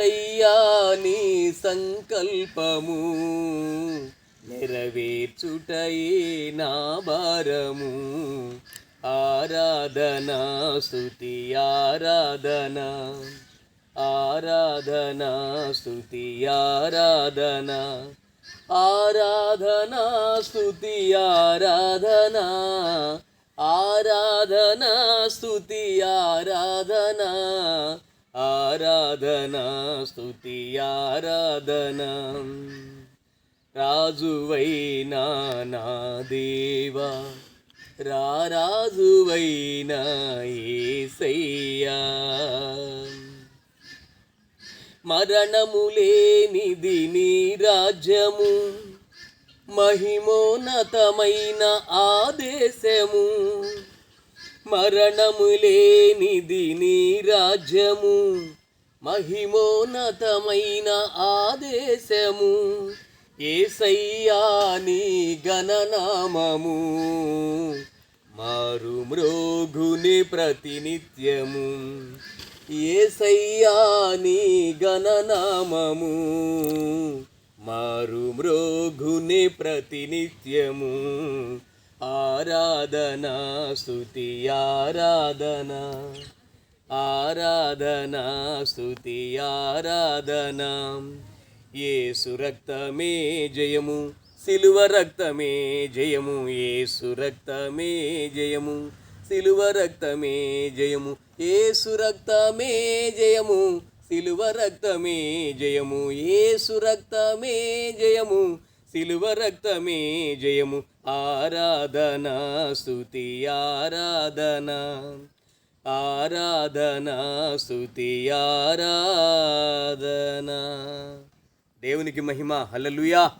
ఏసయ్యా నీ సంకల్పము నెరవేర్చుటయే నా భారము. ఆరాధన స్థుతి ఆరాధన. ఆరాధన స్థుతి ఆరాధన. ఆరాధన స్థుతి ఆరాధన. ఆరాధన స్థుతి ఆరాధన. ఆరాధనా స్థుతి ఆరాధనా. రాజువైనా నా దేవా రారాజువైనా ఏసయ్యా. మరణము లేనిది నీ రాజ్యము మహిమోన్నతమైన ఆదేశము. మరణము లేనిది నీ రాజ్యము మహిమోన్నతమైన ఆదేశము ఏసయ్యాని గణనామము మారు మృగుని ప్రతినిత్యము ఏసయ్యాని గణనామము మారు మృగుని ప్రతినిత్యము ఆరాధనా స్తుతి ఆరాధన. ఆరాధనా స్థుతి ఆరాధనా. ఏసు రక్తమే జయము సిలువ రక్తమే జయము ఏసు రక్తమే జయము సిలువ రక్తమే జయము ఏసు రక్తమే జయము సిలువ రక్తమే జయము ఏసు రక్తమే జయము సిలువ రక్తమే జయము ఆరాధనా స్థుతి ఆరాధనా. ఆరాధనా స్థుతి ఆరాధనా. దేవునికి మహిమ. హలలుయా